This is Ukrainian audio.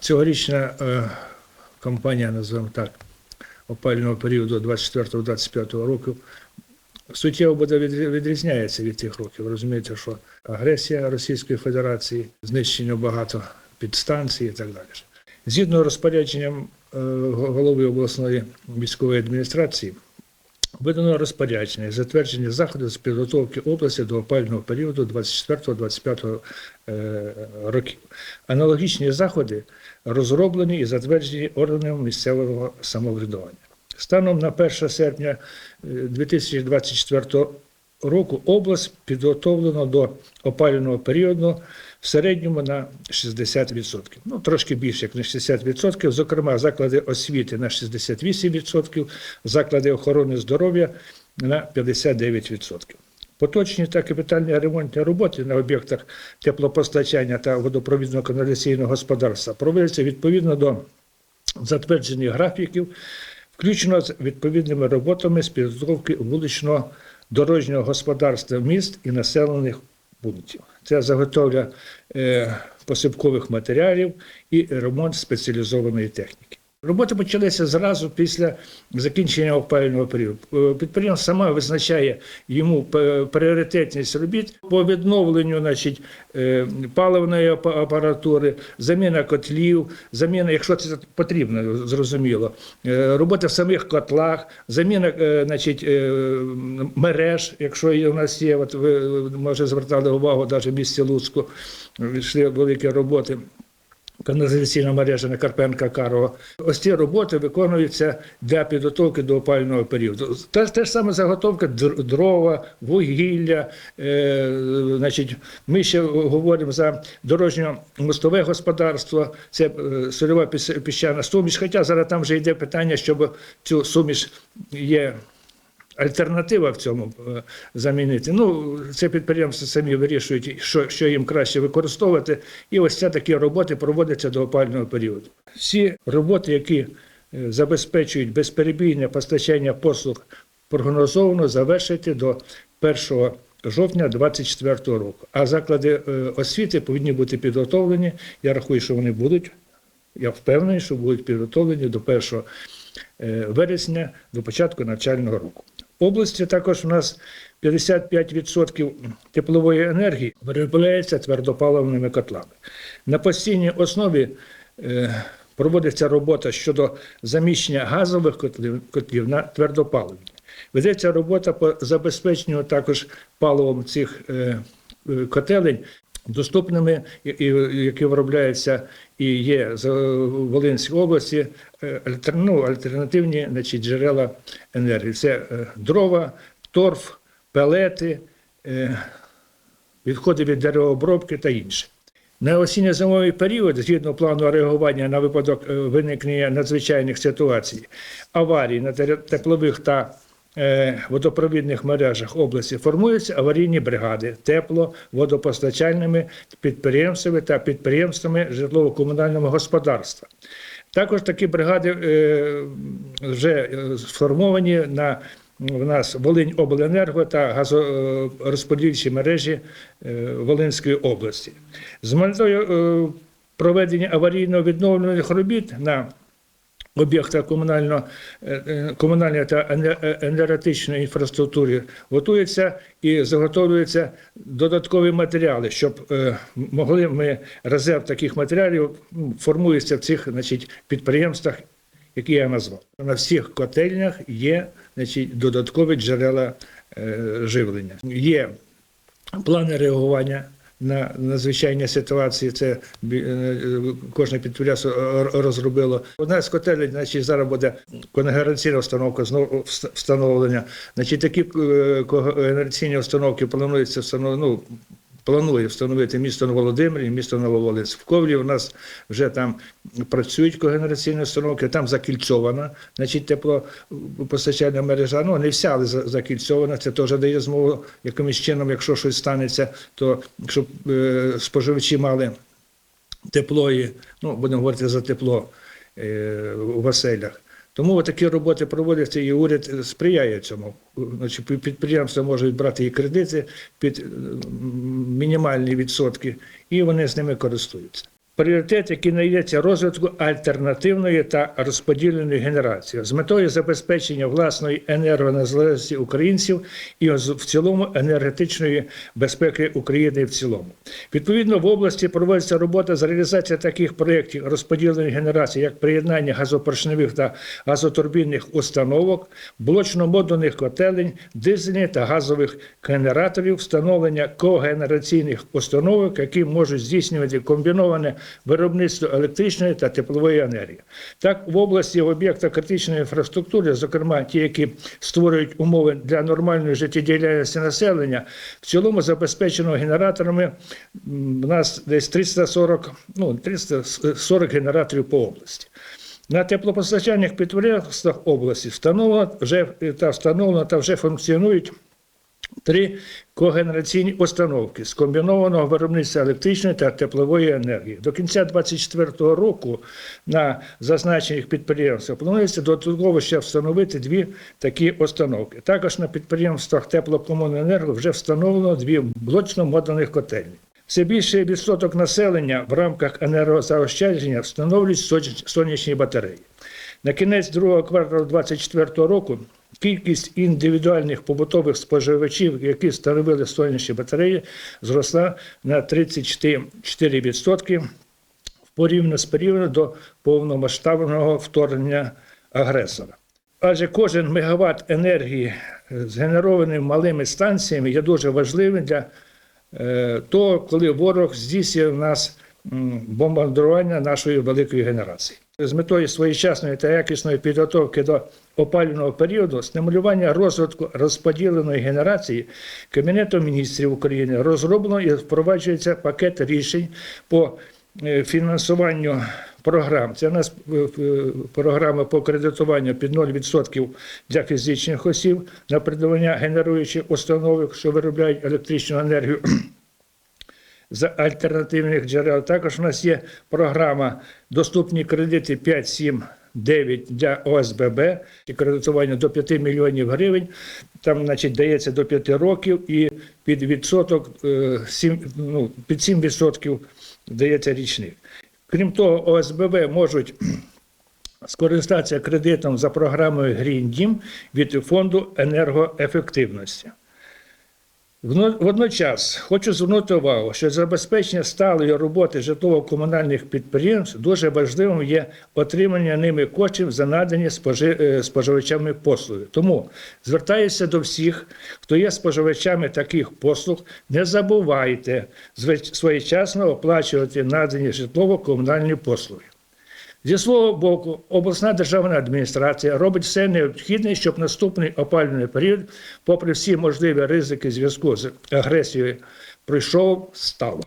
Цьогорічна е, кампанія, називаємо так, опального періоду 24-25 року суттєво буде відрізняється від тих років. Розумієте, що агресія Російської Федерації, знищення багато підстанцій і так далі. Згідно розпорядженням е, голови обласної військової адміністрації, видано розпорядження затвердження заходів з підготовки області до опального періоду 24-25 е, років. Аналогічні заходи розроблені і затверджені органами місцевого самоврядування. Станом на 1 серпня е, 2024 року область підготовлена до опалювального періоду в середньому на 60%. Ну, трошки більше, як на 60%. Зокрема, заклади освіти на 68%, заклади охорони здоров'я на 59%. Поточні та капітальні ремонтні роботи на об'єктах теплопостачання та водопровідно-каналізаційного господарства проводяться відповідно до затверджених графіків, включно з відповідними роботами з підготовки вуличного дорожнього господарства міст і населених пунктів. Це заготовля е, посипкових матеріалів і ремонт спеціалізованої техніки. Роботи почалися зразу після закінчення опалювального періоду. Е, Підприємство саме визначає йому пріоритетність робіт по відновленню значить, е, паливної апаратури, заміна котлів, заміна, якщо це потрібно, зрозуміло, е, робота в самих котлах, заміна значить, мереж, якщо у нас є, от ви може звертали увагу, навіть в місті Луцьку йшли великі роботи каналізаційна мережа на Карпенка Карова. Ось ці роботи виконуються для підготовки до опалювального періоду. Те, те ж саме заготовка дрова, вугілля. Е, значить, ми ще говоримо за дорожньо-мостове господарство, це е, сольова піщана суміш. Хоча зараз там вже йде питання, щоб цю суміш є альтернатива в цьому е, замінити. Ну, це підприємства самі вирішують, що, що їм краще використовувати. І ось це такі роботи проводяться до опального періоду. Всі роботи, які е, забезпечують безперебійне постачання послуг, прогнозовано завершити до 1 жовтня 2024 року. А заклади е, освіти повинні бути підготовлені. Я рахую, що вони будуть. Я впевнений, що будуть підготовлені до 1 е, вересня, до початку навчального року. Області також у нас 55% теплової енергії виробляється твердопаливними котлами. На постійній основі е, проводиться робота щодо заміщення газових котлів, котлів на твердопаливні. Ведеться робота по забезпеченню також паливом цих е, е, котелень доступними, які виробляються і є з Волинській області, е, ну, альтернативні значить, джерела енергії. Це е, дрова, торф, пелети, е, відходи від деревообробки та інше. На осінньо-зимовий період, згідно плану реагування на випадок виникнення надзвичайних ситуацій, аварій на теплових та водопровідних мережах області формуються аварійні бригади тепло, водопостачальними підприємствами та підприємствами житлово-комунального господарства. Також такі бригади е, вже е, сформовані на в нас Волинь Обленерго та газорозподільчі мережі е, Волинської області. З метою е, проведення аварійно відновлених робіт на об'єктах комунально, е, е, комунальної та е, енергетичної інфраструктури готуються і заготовлюються додаткові матеріали, щоб могли ми резерв таких матеріалів ну, формується в цих значить, підприємствах, які я назвав. На всіх котельнях є значить, додаткові джерела живлення. Є плани реагування на надзвичайні ситуації. Це е, кожне підприємство розробило. Одна з котелень, значить, зараз буде когенераційна установка знову вст- встановлення. Значить, такі е, установки планується встановити. Ну, Планує встановити місто Володимир і місто Нововолинськ. В Ковлі у нас вже там працюють когенераційні установки, там закільцована, значить, теплопостачальна мережа. Ну, не вся, але за- закільцована. Це теж дає змогу якимось чином, якщо щось станеться, то щоб е, споживачі мали тепло і, ну, будемо говорити за тепло е, у оселях. Тому такі роботи проводяться, і уряд сприяє цьому. Значить, підприємства можуть брати і кредити під мінімальні відсотки, і вони з ними користуються. Пріоритет, який надається розвитку альтернативної та розподіленої генерації з метою забезпечення власної енергонезалежності українців і в цілому енергетичної безпеки України в цілому. Відповідно, в області проводиться робота з реалізації таких проєктів розподіленої генерації, як приєднання газопоршневих та газотурбінних установок, блочно-модульних котелень, дизельних та газових генераторів, встановлення когенераційних установок, які можуть здійснювати комбіноване виробництво електричної та теплової енергії. Так, в області в об'єктах критичної інфраструктури, зокрема ті, які створюють умови для нормальної життєдіяльності населення, в цілому забезпечено генераторами у нас десь 340, ну, 340 генераторів по області. На теплопостачальних підприємствах області встановлено вже та встановлено та вже функціонують три когенераційні установки з комбінованого виробництва електричної та теплової енергії. До кінця 2024 року на зазначених підприємствах планується додатково ще встановити дві такі установки. Також на підприємствах теплокомуненерго вже встановлено дві блочно-модульних котельні. Все більший відсоток населення в рамках енергозаощадження встановлюють сонячні батареї. На кінець другого кварталу 2024 року кількість індивідуальних побутових споживачів, які встановили сонячні батареї, зросла на 34% порівняно з періодом до повномасштабного вторгнення агресора. Адже кожен мегаватт енергії, згенерований малими станціями, є дуже важливим для е, того, коли ворог здійснює в нас бомбардування нашої великої генерації. З метою своєчасної та якісної підготовки до опалювального періоду, стимулювання розвитку розподіленої генерації Кабінетом міністрів України розроблено і впроваджується пакет рішень по е, фінансуванню програм. Це у нас е, е, програма по кредитуванню під 0% для фізичних осіб на придбання генеруючих установок, що виробляють електричну енергію з альтернативних джерел. Також у нас є програма Доступні кредити 5, 7, 9 для ОСББ, і кредитування до 5 мільйонів гривень. Там, значить, дається до 5 років і під відсоток е, 7, ну, під 7 відсотків дається річних. Крім того, ОСББ можуть скористатися кредитом за програмою Green Дім від фонду енергоефективності. Водночас хочу звернути увагу, що забезпечення сталої роботи житлово-комунальних підприємств дуже важливим є отримання ними коштів за надані е, споживачами послуги. Тому звертаюся до всіх, хто є споживачами таких послуг, не забувайте своєчасно оплачувати надані житлово-комунальні послуги. Зі свого боку, обласна державна адміністрація робить все необхідне, щоб наступний опалювальний період, попри всі можливі ризики зв'язку з агресією, пройшов стало.